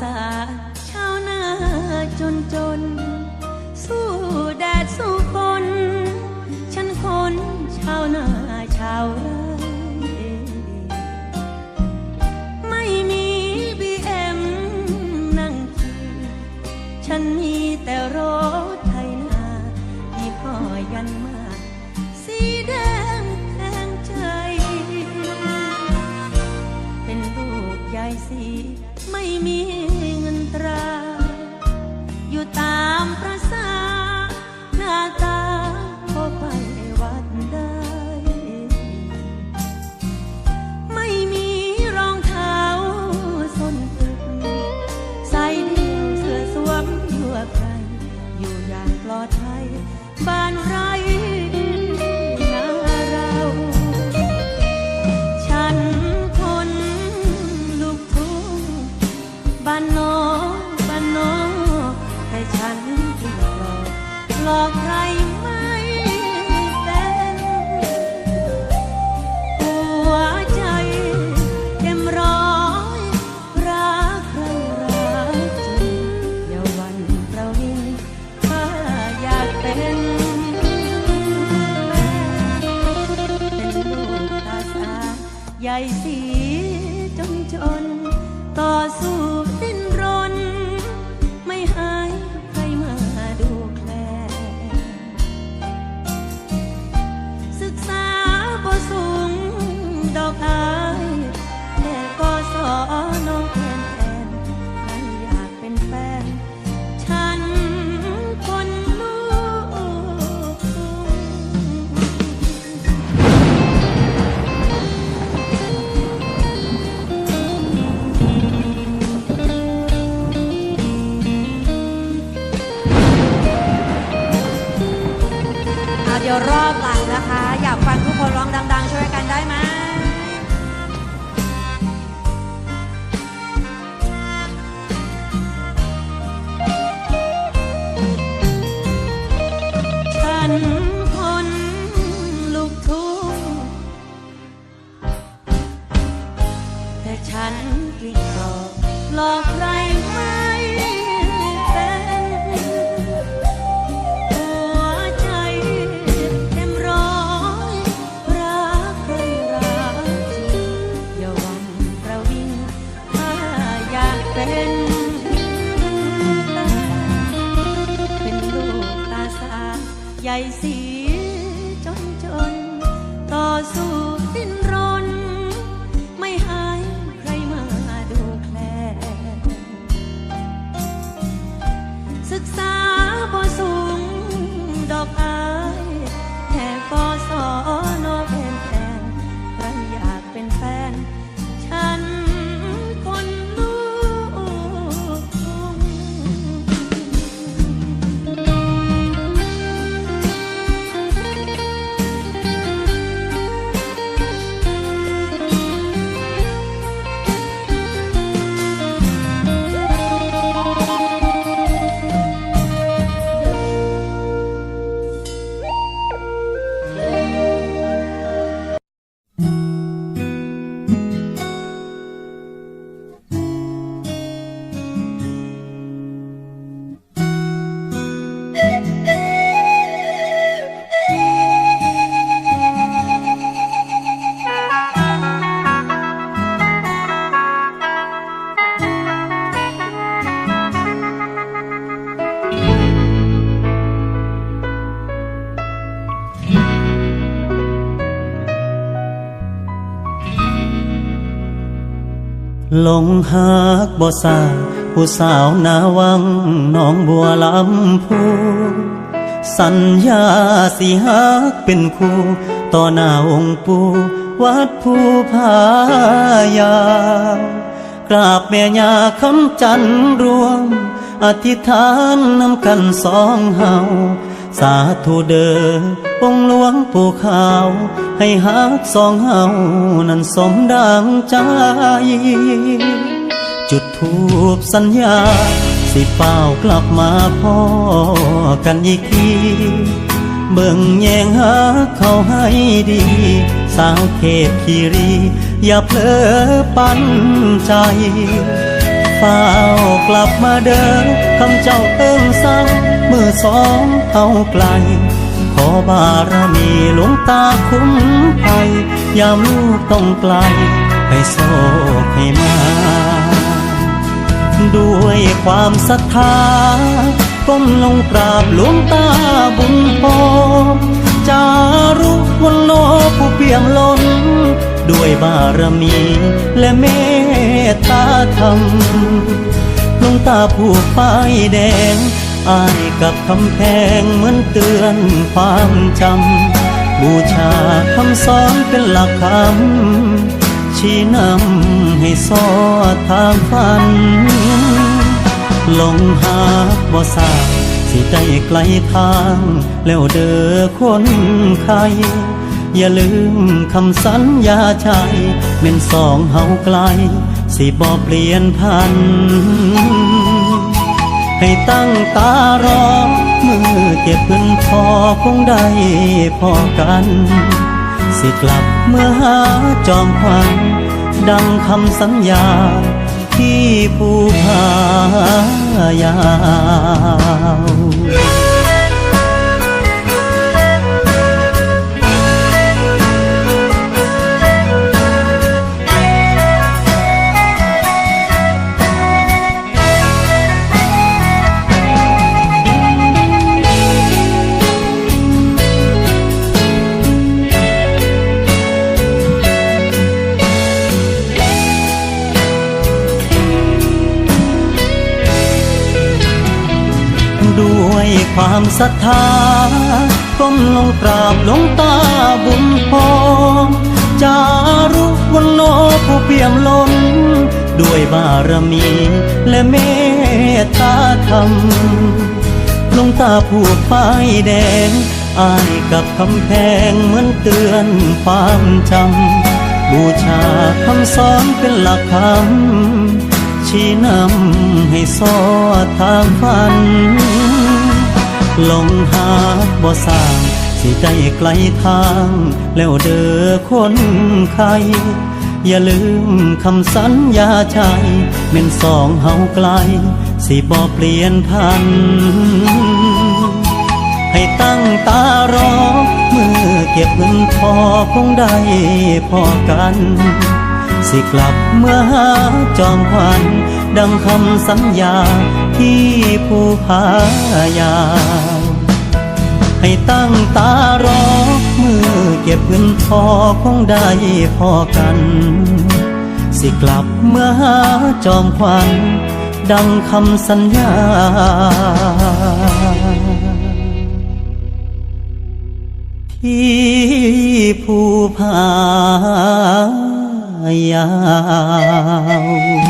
สา รอบหลังนะคะ อยากฟังทุกคนร้องดัง ๆ ช่วยกันได้ไหม ลงหักบ่สาผู้สาวนาวังน้องบัวลำพูสัญญาสิหักเป็นคู่ต่อหน้าองค์ปู่วัดผู้พายากราบแม่ยาคำจันรวม อธิษฐานนำกันสองเฮา สาธุเดอ้อองหลวงผู้ขาว ให้ฮักสองเฮานั้นสมดังใจ จุดทูบสัญญา สิเป้ากลับมาพ่อกันอีกทีเบิ่งแยงหาเขาให้ดี สาวเทตคีรี อย่าเพลอปันใจ ฝ้ากลับมาเดินคำเจ้าเอิ้งสั่งเมื่อสองเอาไกล ขอบารมีหลวงตาคุ้มภัยยามลูกต้องไกลไปโศกให้มา ด้วยความศรัทธาก้มลงกราบหลวงตาบุญพรจารุวันโลผู้เปี่ยมล้น ด้วยบารมีและเมต ตาธรรมลงตาผูกป้ายแดงอายกับคำแพงเหมือนเตือนความจำบูชาคำสอนเป็นหลักคำชี้นำให้สอทางฝัน ลงหาบ่สร้างสิได้ไกลทาง แล้วเด้อคนไข้อย่าลืมคำสัญญาใจเม่นสองเฮาไกล สิบ่เปลี่ยนพัน ให้ตั้งตารอมือเก็บเงินพอคงได้พอกัน สิกลับเมื่อหาจอมควันดังคำสัญญาที่ผู้พายาว ด้วยความศรัทธาก้มลงกราบหลวงตาบุญพรจารุวันโลผู้เปี่ยมล้น ด้วยบารมีและเมตตาธรรมหลวงตาผูกป้ายแดงอายกับคำแพงเหมือนเตือนความจำบูชาคำสอนเป็นหลักคำ ชี้นำให้สอดทางฝัน ลงหาบ่สร้าง สิได้ไกลทาง แล้วเด้อคนไข้อย่าลืมคำสัญญาใจเม่นสองเฮาไกล สิบ่เปลี่ยนพัน ให้ตั้งตารอ เมื่อเก็บเงินพอคงได้พอกัน สิกลับเมื่อหาจอมควันดังคำสัญญาที่ผู้พายา ให้ตั้งตารอมือเก็บเงินพอคงได้พอกัน สิกลับเมื่อหาจอมควันดังคำสัญญาที่ผู้พา ยาว